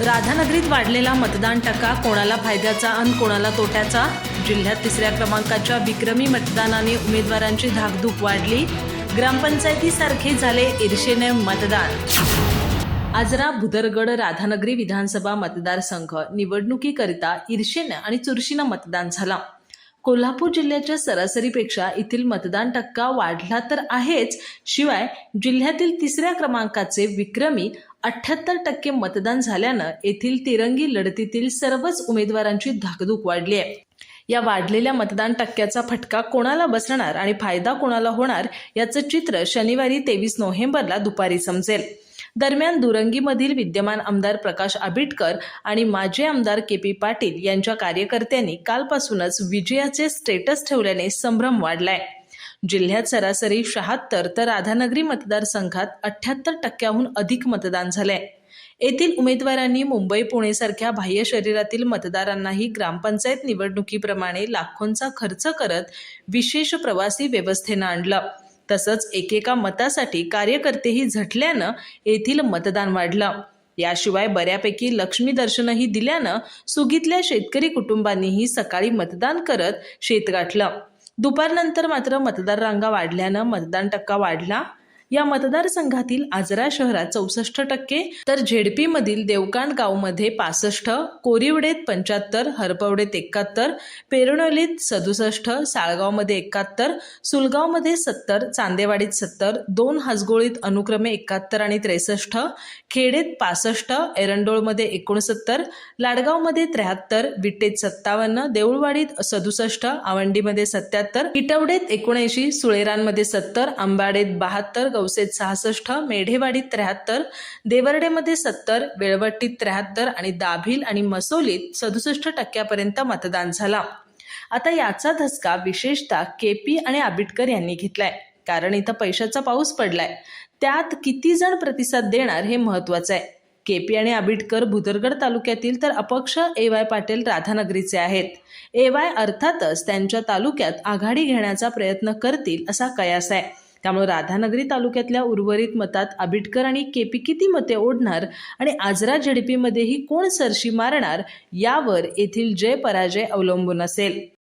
राधानगरीत वाढलेला मतदान टक्का कोणाला फायद्याचा आणि कोणाला तोट्याचा? जिल्ह्यात तिसऱ्या क्रमांकाच्या विक्रमी मतदानाने उमेदवारांची धाकधूक वाढली. ग्रामपंचायतीसारखे झाले ईर्षेने मतदान. आजरा भुदरगड राधानगरी विधानसभा मतदारसंघ निवडणुकीकरिता ईर्षेनं आणि चुरशीनं मतदान झाला. कोल्हापूर जिल्ह्याच्या सरासरीपेक्षा येथील मतदान टक्का वाढला तर आहेच. शिवाय जिल्ह्यातील तिसऱ्या क्रमांकाचे विक्रमी अठ्याहत्तर टक्के मतदान झाल्यानं येथील तिरंगी लढतीतील सर्वच उमेदवारांची धाकधूक वाढली आहे. या वाढलेल्या मतदान टक्क्याचा फटका कोणाला बसणार आणि फायदा कोणाला होणार याचं चित्र शनिवारी तेवीस नोव्हेंबरला दुपारी समजेल. दरम्यान दुरंगीमधील विद्यमान आमदार प्रकाश आबिटकर आणि माजी आमदार के पी पाटील यांच्या कार्यकर्त्यांनी कालपासूनच विजयाचे स्टेटस ठेवल्याने संभ्रम वाढलाय. जिल्ह्यात सरासरी शहात्तर तर राधानगरी मतदारसंघात अठ्याहत्तर टक्क्याहून अधिक मतदान झालंय. येथील उमेदवारांनी मुंबई पुणेसारख्या बाह्य शरीरातील मतदारांनाही ग्रामपंचायत निवडणुकीप्रमाणे लाखोंचा खर्च करत विशेष प्रवासी व्यवस्थेनं आणलं. तसंच एकेका मतासाठी कार्यकर्तेही झटल्यानं येथील मतदान वाढलं. याशिवाय बऱ्यापैकी लक्ष्मी दर्शनही दिल्यानं सुगीतल्या शेतकरी कुटुंबांनीही सकाळी मतदान करत शेत गाठलं. दुपारनंतर मात्र मतदार रांगा वाढल्यानं मतदान टक्का वाढला. या मतदारसंघातील आजरा शहरात चौसष्ट टक्के तर झेडपी मधील देवकांड गावमध्ये पासष्ट कोरिवडेत पंच्याहत्तर हरपवडेत एकाहत्तर पेरणोलीत सदुसष्ट साळगावमध्ये एकाहत्तर सुलगावमध्ये सत्तर चांदेवाडीत सत्तर दोन हसगोळीत अनुक्रमे एकाहत्तर आणि त्रेसष्ट खेडेत पासष्ट एरंडोळमध्ये एकोणसत्तर लाडगावमध्ये त्र्याहत्तर विटेत सत्तावन्न देऊळवाडीत सदुसष्ट आवंडीमध्ये सत्याहत्तर इटवडेत एकोणऐंशी सुळेरांमध्ये सत्तर आंबाडेत बहात्तर कवसेत सहासष्ट मेढेवाडीत त्र्याहत्तर देवर्डेमध्ये सत्तर वेळवट्टीत त्र्याहत्तर आणि दाभिल आणि मसोलीत सदुसष्ट टक्क्यापर्यंत मतदान झाला. आता याचा धसका विशेषतः के पी आणि आबिटकर यांनी घेतलाय. कारण इथं पैशाचा पाऊस पडलाय. त्यात किती जण प्रतिसाद देणार हे महत्वाचं आहे. के पी आणि आबिटकर भुदरगड तालुक्यातील तर अपक्ष ए वाय पाटील राधानगरीचे आहेत. ए वाय अर्थातच त्यांच्या तालुक्यात आघाडी घेण्याचा प्रयत्न करतील असा कयास आहे. त्यामुळे राधानगरी तालुक्यातल्या उर्वरित मतात आबिटकर आणि केपी किती मते ओढणार आणि आजरा झडपीमध्येही कोण सरशी मारणार यावर येथील जय पराजय अवलंबून असेल.